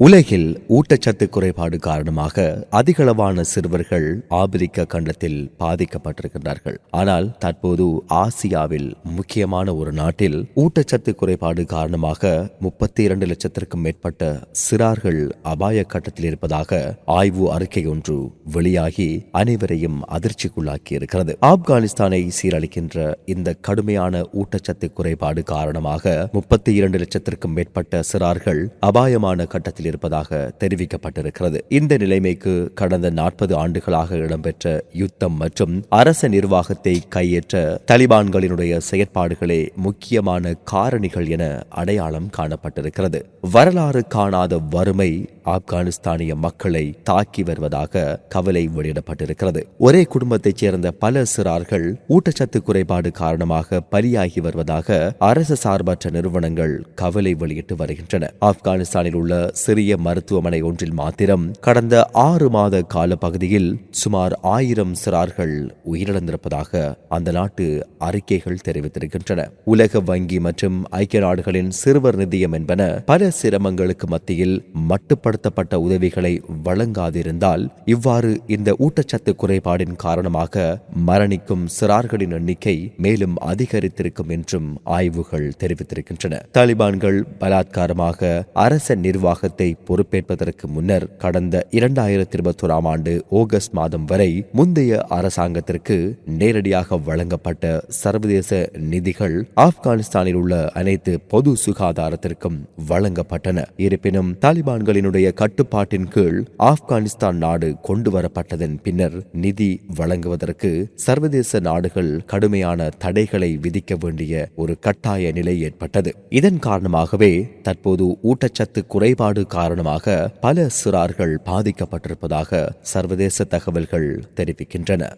உலகில் ஊட்டச்சத்து குறைபாடு காரணமாக அதிகளவான சிறுவர்கள் ஆப்பிரிக்க கண்டத்தில் பாதிக்கப்பட்டிருக்கின்றார்கள். ஆனால் தற்போது ஆசியாவில் முக்கியமான ஒரு நாட்டில் ஊட்டச்சத்து குறைபாடு காரணமாக முப்பத்தி இரண்டு லட்சத்திற்கும் மேற்பட்ட சிறார்கள் அபாய கட்டத்தில் இருப்பதாக ஆய்வு அறிக்கை ஒன்று வெளியாகி அனைவரையும் அதிர்ச்சிக்குள்ளாக்கி இருக்கிறது ஆப்கானிஸ்தானை சீரழிக்கின்ற இந்த கடுமையான ஊட்டச்சத்து குறைபாடு காரணமாக முப்பத்தி இரண்டு லட்சத்திற்கும் மேற்பட்ட சிறார்கள் அபாயமான கட்டத்தில் இருப்பதாக தெரிவிக்கப்பட்டிருக்கிறது. இந்த நிலைமைக்கு கடந்த நாற்பது ஆண்டுகளாக இடம்பெற்ற யுத்தம் மற்றும் அரச நிர்வாகத்தை கையேற்ற தலிபான்களினுடைய செயற்பாடுகளே முக்கியமான காரணிகள் என அடையாளம் காணப்பட்டிருக்கிறது. வரலாறு காணாத வறுமை ஆப்கானிஸ்தானிய மக்களை தாக்கி வருவதாக கவலை வெளியிடப்பட்டிருக்கிறது. ஒரே குடும்பத்தைச் சேர்ந்த பல சிறார்கள் ஊட்டச்சத்து குறைபாடு காரணமாக பலியாகி வருவதாக அரசு சார்பற்ற நிறுவனங்கள் கவலை வெளியிட்டு வருகின்றன. ஆப்கானிஸ்தானில் உள்ள சிறிய மருத்துவமனை ஒன்றில் மாத்திரம் கடந்த ஆறு மாத கால பகுதியில் சுமார் ஆயிரம் சிறார்கள் உயிரிழந்திருப்பதாக அந்த நாட்டு அறிக்கைகள் தெரிவித்திருக்கின்றன. உலக வங்கி மற்றும் ஐக்கிய நாடுகளின் சிறுவர் நிதியம் என்பன பல சிரமங்களுக்கு மத்தியில் மட்டுப்படுத்தப்பட்ட உதவிகளை வழங்காதிருந்தால் இவ்வாறு இந்த ஊட்டச்சத்து குறைபாடின் காரணமாக மரணிக்கும் சிறார்களின் எண்ணிக்கை மேலும் அதிகரித்திருக்கும் என்றும் ஆய்வுகள் தெரிவித்திருக்கின்றன. தாலிபான்கள் பலாத்காரமாக அரச நிர்வாகத்தை பொறுப்பேற்பதற்கு முன்னர் கடந்த இரண்டாயிரத்தி இருபத்தோராம் ஆண்டு ஆகஸ்ட் மாதம் வரை முந்தைய அரசாங்கத்திற்கு நேரடியாக வழங்கப்பட்ட சர்வதேச நிதிகள் ஆப்கானிஸ்தானில் உள்ள அனைத்து பொது சுகாதாரத்திற்கும் வழங்கப்பட்டன. இருப்பினும் தாலிபான்களினுடைய கட்டுப்பாட்டின் கீழ் ஆப்கானிஸ்தான் நாடு கொண்டு வரப்பட்டதன் பின்னர் நிதி வழங்குவதற்கு சர்வதேச நாடுகள் கடுமையான தடைகளை விதிக்க வேண்டிய ஒரு கட்டாய நிலை ஏற்பட்டது. இதன் காரணமாகவே தற்போது ஊட்டச்சத்து குறைபாடு காரணமாக பல சிறார்கள் பாதிக்கப்பட்டிருப்பதாக சர்வதேச தகவல்கள் தெரிவிக்கின்றன.